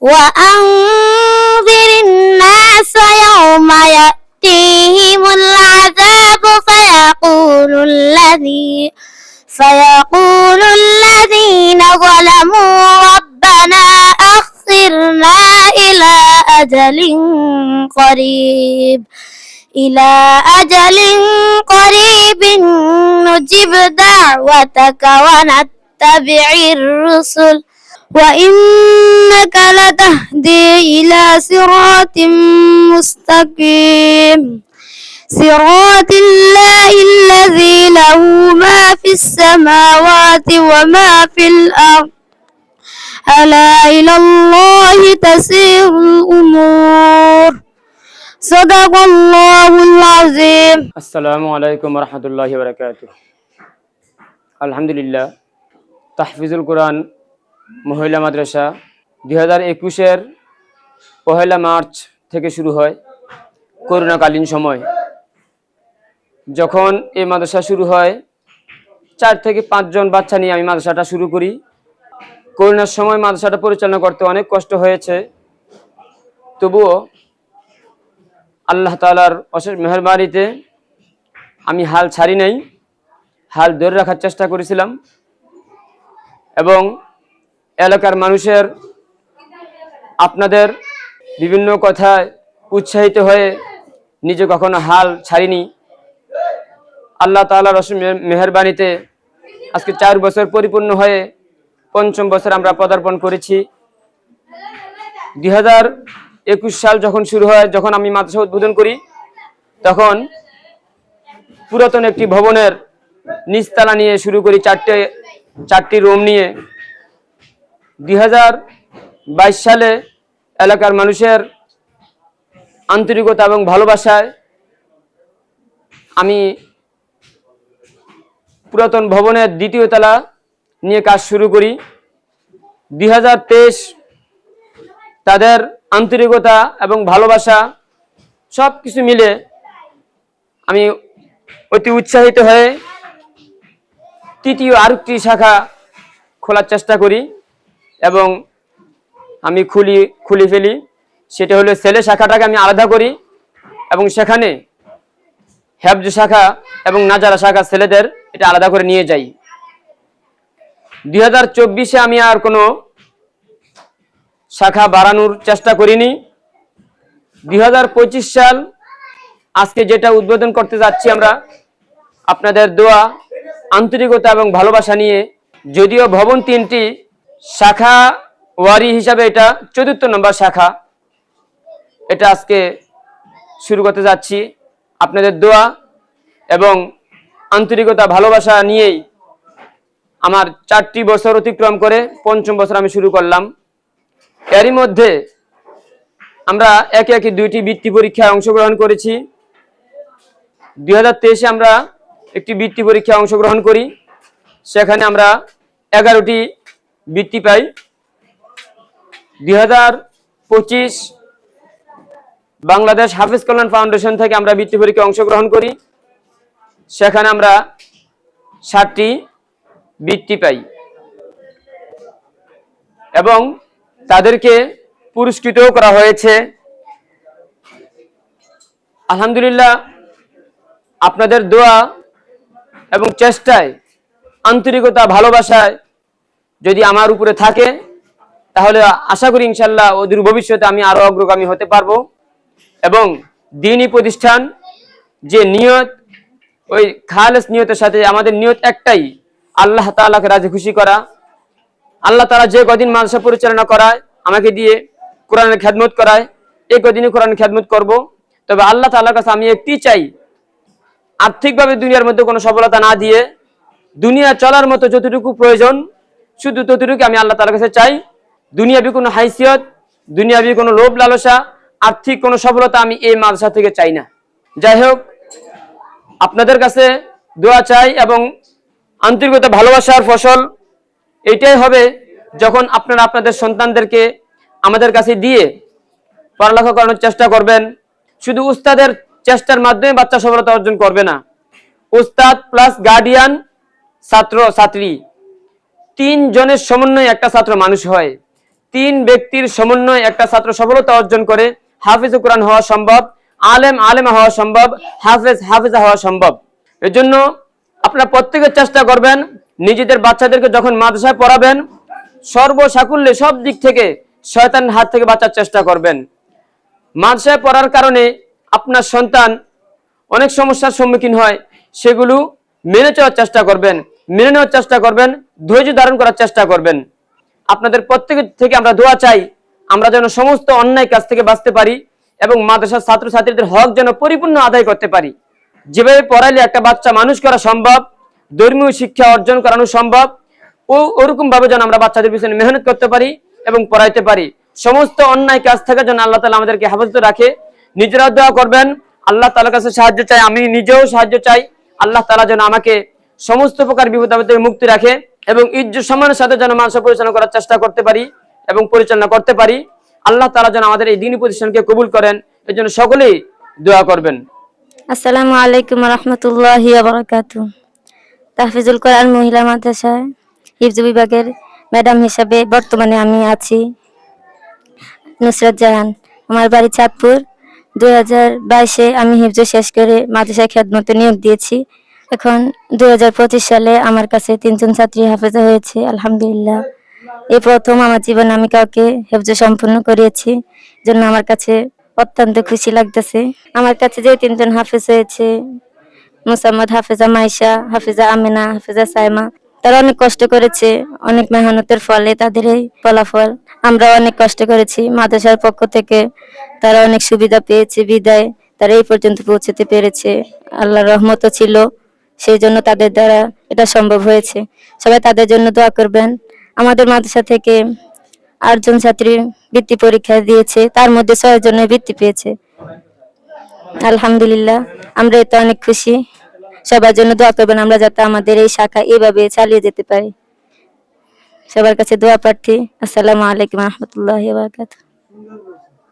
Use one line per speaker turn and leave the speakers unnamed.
وأنذر الناس يوم يأتيهم العذاب فيقول الذي فيقول الذين ظلموا ربنا أخرنا إلى أجل قريب إلى أجل قريب نجب دعوتك ونتبع الرسل. وإنك لتهدي إلى صراط مستقيم. صراط الله الذي له ما في السماوات وما في الأرض. ألا إلى الله تسير الأمور. صدق الله العظيم.
السلام عليكم ورحمة الله وبركاته. الحمد لله. تحفيظ القرآن মহিলা মাদ্রাসা। দুই হাজার একুশের পহেলা মার্চ থেকে শুরু হয় করোনাকালীন সময়। যখন এই মাদ্রাসা শুরু হয়, চার থেকে পাঁচজন বাচ্চা নিয়ে আমি মাদ্রাসাটা শুরু করি। করোনার সময় মাদ্রাসাটা পরিচালনা করতে অনেক কষ্ট হয়েছে। তবুও আল্লাহ তালার অশেষ মেহরবানিতে আমি হাল ছাড়ি নাই, হাল ধরে রাখার চেষ্টা করেছিলাম। এবং এলাকার মানুষের আপনাদের বিভিন্ন কথায় উৎসাহিত হয়ে নিজে কখনো হাল ছাড়িনি। আল্লাহ তালার অসীম মেহরবানিতে আজকে চার বছর পরিপূর্ণ হয়ে পঞ্চম বছর আমরা পদার্পণ করেছি। দুই হাজার একুশ সাল যখন শুরু হয়, যখন আমি মাদ্রাসা উদ্বোধন করি, তখন পুরাতন একটি ভবনের নিচতলা নিয়ে শুরু করি, চারটে চারটি রুম নিয়ে। দুই হাজার বাইশ সালে এলাকার মানুষের আন্তরিকতা এবং ভালোবাসায় আমি পুরাতন ভবনের দ্বিতীয় তলা নিয়ে কাজ শুরু করি। দুই হাজার তেইশ তাদের আন্তরিকতা এবং ভালোবাসা সব কিছু মিলে আমি অতি উৎসাহিত হয়ে তৃতীয় আরেকটি শাখা খোলার চেষ্টা করি। এবং আমি খুলি খুলি ফেলি। সেটা হলো ছেলে শাখাটাকে আমি আলাদা করি এবং সেখানে হ্যাবজ শাখা এবং নাজারা শাখা ছেলেদের এটা আলাদা করে নিয়ে যাই। দুই হাজার চব্বিশে আমি আর কোনো শাখা বাড়ানোর চেষ্টা করিনি। দু হাজার পঁচিশ সাল আজকে যেটা উদ্বোধন করতে যাচ্ছি আমরা, আপনাদের দোয়া, আন্তরিকতা এবং ভালোবাসা নিয়ে, যদিও ভবন তিনটি শাখা ওয়ারি হিসাবে এটা চতুর্থ নম্বর শাখা। এটা আজকে শুরু করতে যাচ্ছি। আপনাদের দোয়া এবং আন্তরিকতা, ভালোবাসা নিয়েই আমার চারটি বছর অতিক্রম করে পঞ্চম বছর আমি শুরু করলাম। এরই মধ্যে আমরা একে একে দুইটি বৃত্তি পরীক্ষায় অংশগ্রহণ করেছি। দুই হাজার আমরা একটি বৃত্তি পরীক্ষায় অংশগ্রহণ করি। সেখানে আমরা এগারোটি বৃত্তি পাই। দুই হাজার পঁচিশ বাংলাদেশ হাফিজ কল্যাণ ফাউন্ডেশন থেকে আমরা বৃত্তি পরীক্ষায় অংশগ্রহণ করি। সেখানে আমরা ষাটটি বৃত্তি পাই। এবং তাদেরকে পুরস্কৃতও করা হয়েছে। আলহামদুলিল্লাহ, আপনাদের দোয়া এবং চেষ্টায় আন্তরিকতা, ভালোবাসায় যদি আমার উপরে থাকে, তাহলে আশা করি ইনশাল্লাহ অদূর ভবিষ্যতে আমি আরও অগ্রগামী হতে পারব। এবং দিনই প্রতিষ্ঠান, যে নিয়ত, ওই খালেস নিয়তের সাথে আমাদের নিয়ত একটাই, আল্লাহ তাআলাকে রাজি খুশি করা। আল্লাহ তালা যে কদিন মাদ্রাসা পরিচালনা করায়, আমাকে দিয়ে কোরআনের খেদমত করায় এই কদিনই কোরআনের খেদমত করব। তবে আল্লাহ তাআলার কাছে আমি একটি চাই, আর্থিকভাবে দুনিয়ার মধ্যে কোনো সফলতা না দিয়ে, দুনিয়া চলার মতো যতটুকু প্রয়োজন শুধু ততটুকু আমি আল্লাহ তাআলার কাছে চাই, দুনিয়াবি কোনো হাইসিয়ত, দুনিয়াবি কোনো লোভ লালসা, আর্থিক কোনো সফলতা আমি এই মাদ্রাসা থেকে চাই না। যাই হোক, আপনাদের কাছে দোয়া চাই এবং আন্তরিকতা ভালোবাসার ফসল এইটাই হবে যখন আপনারা আপনাদের সন্তানদেরকে আমাদের কাছে দিয়ে পড়ালেখা করানোর চেষ্টা করবেন। শুধু উস্তাদের চেষ্টার মাধ্যমে বাচ্চা সফলতা অর্জন করবে না। উস্তাদ প্লাস গার্ডিয়ান ছাত্র ছাত্রী তিন জনের সমন্বয়ে একটা ছাত্র মানুষ হয়। তিন ব্যক্তির সমন্বয়ে একটা ছাত্র সফলতা অর্জন করে। হাফিজ কোরআন হওয়া সম্ভব, আলেম আলেমা হওয়া সম্ভব, হাফেজ হাফিজা হওয়া সম্ভব। এজন্য আপনারা প্রত্যেকে চেষ্টা করবেন, নিজেদের বাচ্চাদেরকে যখন মাদ্রাসায় পড়াবেন, সর্বসাকুল্যে সব দিক থেকে শয়তান হাত থেকে বাঁচার চেষ্টা করবেন। মাদ্রাসায় পড়ার কারণে আপনার সন্তান অনেক সমস্যার সম্মুখীন হয়, সেগুলো মেনে চলার চেষ্টা করবেন। মেনে নেওয়ার চেষ্টা করবেন, ধৈর্য ধারণ করার চেষ্টা করবেন। আপনাদের প্রত্যেকের থেকে আমরা দোয়া চাই, আমরা যেন সমস্ত অন্যায় কাজ থেকে বাঁচতে পারি এবং মাদ্রাসার ছাত্রছাত্রীদের হক যেন পরিপূর্ণ আদায় করতে পারি। যেভাবে পড়াইলে একটা বাচ্চা মানুষ করা সম্ভব, ধর্মীয় শিক্ষা অর্জন করানো সম্ভব, ও ওরকম ভাবে যেন আমরা বাচ্চাদের পিছনে মেহনত করতে পারি এবং পড়াইতে পারি। সমস্ত অন্যায় কাজ থেকে যেন আল্লাহ তালা আমাদেরকে হেফাজত রাখে। নিজেরা দোয়া করবেন, আল্লাহ তালার কাছে সাহায্য চাই, আমি নিজেও সাহায্য চাই। আল্লাহ তালা যেন আমাকে সমস্ত প্রকার বিপদ আপদ থেকে মুক্তি রাখে এবং ইজ্জত সম্মানের সাথে যেন মানুষ পরিচালনা করার চেষ্টা করতে পারি এবং পরিচালনা করতে পারি, আল্লাহ তালা যেন আমাদের এই দিনী প্রতিষ্ঠানকে কবুল করেন। এর জন্য সকলেই দোয়া করবেন।
আসসালামু আলাইকুম রহমতুল্লাহ তাহফিজুল কোরআন মহিলা মাদ্রাসায় হিফজ বিভাগের ম্যাডাম হিসাবে বর্তমানে আমি আছি নুসরাত জাহান। আমার বাড়ি চাঁদপুর। দুই হাজার বাইশে আমি হিফজ শেষ করে মাদ্রাসায় খেদমতে নিয়োগ দিয়েছি। এখন দুই হাজার পঁচিশ সালে আমার কাছে তিনজন ছাত্রী হাফেজা হয়েছে, আলহামদুলিল্লাহ। এই প্রথম আমার জীবনে আমি কাউকে হেফজ সম্পূর্ণ করিয়েছি, জন্য আমার কাছে অত্যন্ত খুশি লাগতেছে। আমার কাছে যে তিনজন হাফেজ হয়েছে, মুসাম্মদ হাফেজা মাইশা, হাফেজা আমিনা, হাফেজা সাইমা, তারা অনেক কষ্ট করেছে, অনেক মেহনতের ফলে তাদের এই ফলাফল আমরা অনেক কষ্ট করেছি। মাদ্রাসার পক্ষ থেকে তারা অনেক সুবিধা পেয়েছে, বিদায় তারা এই পর্যন্ত পৌঁছতে পেরেছে। আল্লাহর রহমতও ছিল। সেই জন্য তাদের দ্বারা এটা সম্ভব হয়েছে। সবাই তাদের জন্য দোয়া করবেন। আমাদের মাদ্রাসা থেকে আটজন ছাত্রী বৃত্তি পরীক্ষা দিয়েছে। তার মধ্যে ছয় জনের বৃত্তি পেয়েছে। আলহামদুলিল্লাহ, আমরা এতে অনেক খুশি। সবার জন্য দোয়া করবেন আমরা যাতে আমাদের এই শাখা এভাবে চালিয়ে যেতে পারি। সবার কাছে দোয়া প্রার্থী। আসসালামু আলাইকুম রহমতুল্লাহ